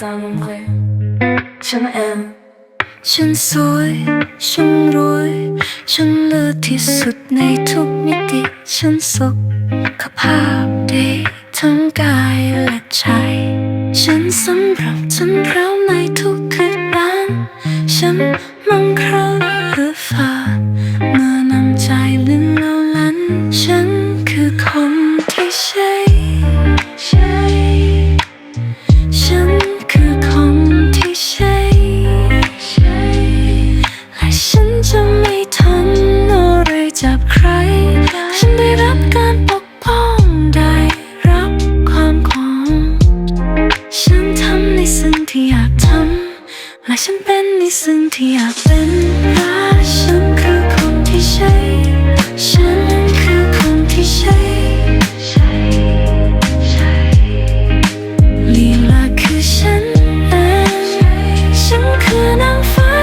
จำลงเลยฉันแอมฉันสวย ฉันรวย ฉันเลิศที่สุดในทุกมิติ ฉันสุขภาพดีทั้งกายและใจ ฉันสำหรับฉันพร้อมในทุกคืนนั้นฉันมั่งคั่งหรือฝ่าเมื่อนำใจลืมเราลัน ฉันคือคนที่ใช่ ใช่ และฉันจะไม่ทนอะไรจากใคร ฉันได้รับการปกป้องได้รับความของ ฉันทำในสิ่งที่อยากทำ และฉันเป็นในสิ่งที่อยากเป็น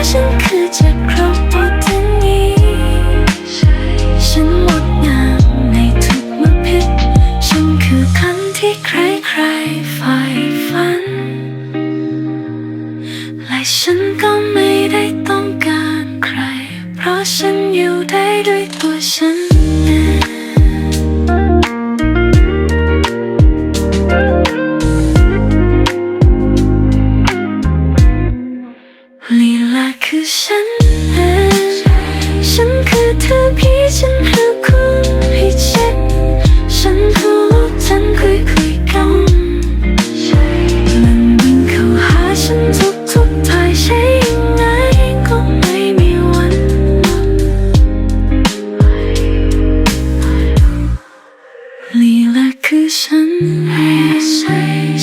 ฉันคือจักรพรรดินี้ ฉันงดงามในทุกเมื่อพิษฉันคือคนที่ใครใครฝ่ายฝัน และฉันก็ไม่ได้ต้องการใคร เพราะฉันอยู่ได้ด้วยตัวฉัน ฉัน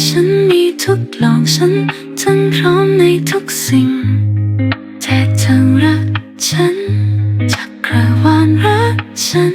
ฉันมีทุกลองฉันทั้งพร้อมในทุกสิ่งแต่เธอรักฉันจักรวาลรักฉัน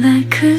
แหละคือ